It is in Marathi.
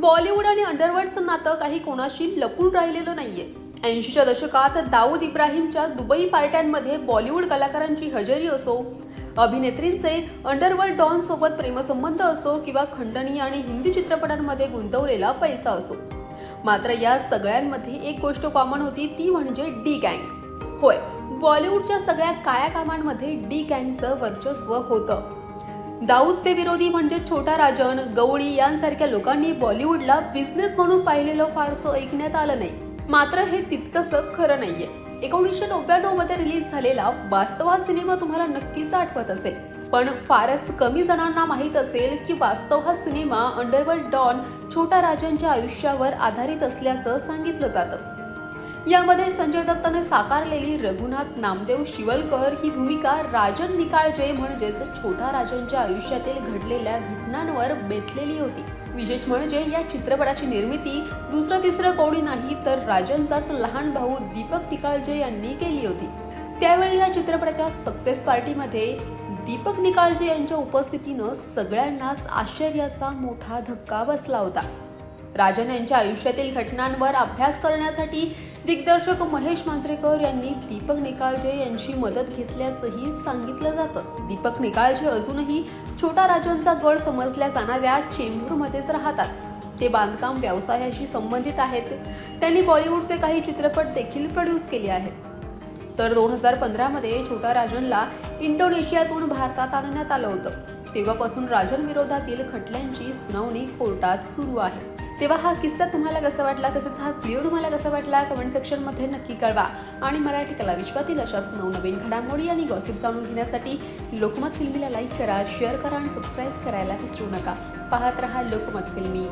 बॉलिवूड आणि अंडरवर्ल्डचं नातं काही कोणाशी लपून राहिलेलं नाहीये. ऐंशीच्या दशकात दाऊद इब्राहिमच्या दुबई पार्ट्यांमध्ये बॉलिवूड कलाकारांची हजेरी असो अभिनेत्रींचे अंडरवर्ल्ड डॉन सोबत प्रेमसंबंध असो किंवा खंडणी आणि हिंदी चित्रपटांमध्ये गुंतवलेला पैसा असो. मात्र या सगळ्यांमध्ये एक गोष्ट कॉमन होती ती म्हणजे डी गँग. होय बॉलिवूडच्या सगळ्या काळ्या कामांमध्ये डी गँगचं वर्चस्व होतं. दाऊदचे विरोधी म्हणजे छोटा राजन गवळी यांसारख्या लोकांनी बॉलिवूडला बिझनेस म्हणून पाहिलेलं फारसं ऐकण्यात आलं नाही. मात्र हे तितकंसं खरं नाहीये. एकोणीसशे नव्याण्णवमध्ये रिलीज झालेला वास्तवा हा सिनेमा तुम्हाला नक्कीच आठवत असेल. पण फारच कमी जणांना माहीत असेल की वास्तव हा सिनेमा अंडरवर्ल्ड डॉन छोटा राजनच्या आयुष्यावर आधारित असल्याचं सांगितलं जातं. यामध्ये संजय दत्तने साकारलेली रघुनाथ नामदेव शिवलकर ही भूमिका राजन निकाळजे म्हणजेच छोटा राजनच्या आयुष्यातील घडलेल्या घटनांवर बेतलेली होती. विशेष म्हणजे या चित्रपटाची निर्मिती दुसरं तिसरं कोणी नाही तर राजनचाच लहान भाऊ दीपक निकाळजे यांनी केली होती. त्यावेळी या चित्रपटाच्या सक्सेस पार्टीमध्ये दीपक निकाळजे यांच्या उपस्थितीनं सगळ्यांनाच आश्चर्याचा मोठा धक्का बसला होता. राजन यांच्या आयुष्यातील घटनांवर अभ्यास करण्यासाठी दिग्दर्शक महेश मांजरेकर यांनी दीपक निकाळजे यांची मदत घेतल्याचंही सांगितलं जातं. दीपक निकाळजे अजूनही छोटा राजनचा गड समजल्या जाणाऱ्या चेंबूरमध्येच राहतात. ते बांधकाम व्यवसायाशी संबंधित आहेत. त्यांनी बॉलिवूडचे काही चित्रपट देखील प्रोड्यूस केले आहेत. तर दोन हजार पंधरामध्ये छोटा राजनला इंडोनेशियातून भारतात आणण्यात आलं होतं. तेव्हापासून राजन विरोधातील खटल्यांची सुनावणी कोर्टात सुरू आहे. तेव्हा हा किस्सा तुम्हाला कसा वाटला? तसंच हा व्हिडिओ तुम्हाला कसा वाटला? कमेंट सेक्शनमध्ये नक्की कळवा. आणि मराठी कला विश्वातील अशाच नवनवीन घडामोडी आणि गॉसिप जाणून घेण्यासाठी लोकमत फिल्मीला लाईक करा शेअर करा आणि सबस्क्राईब करायला विसरू नका. पाहत रहा लोकमत फिल्मी